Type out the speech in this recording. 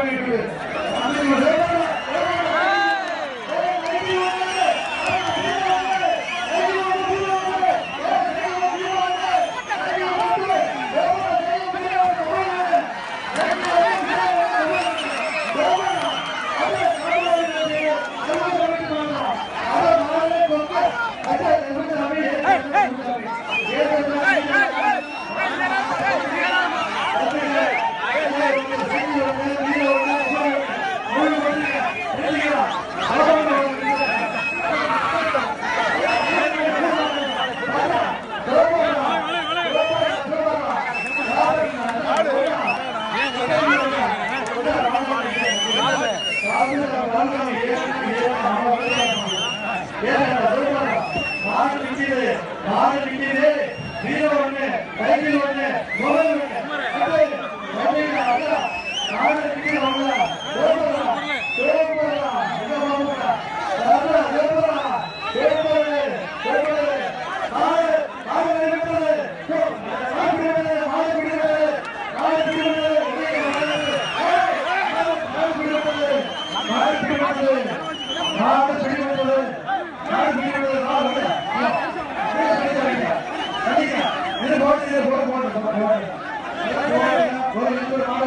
பண்ணிட்டு வீரவ Yeah, yeah, yeah.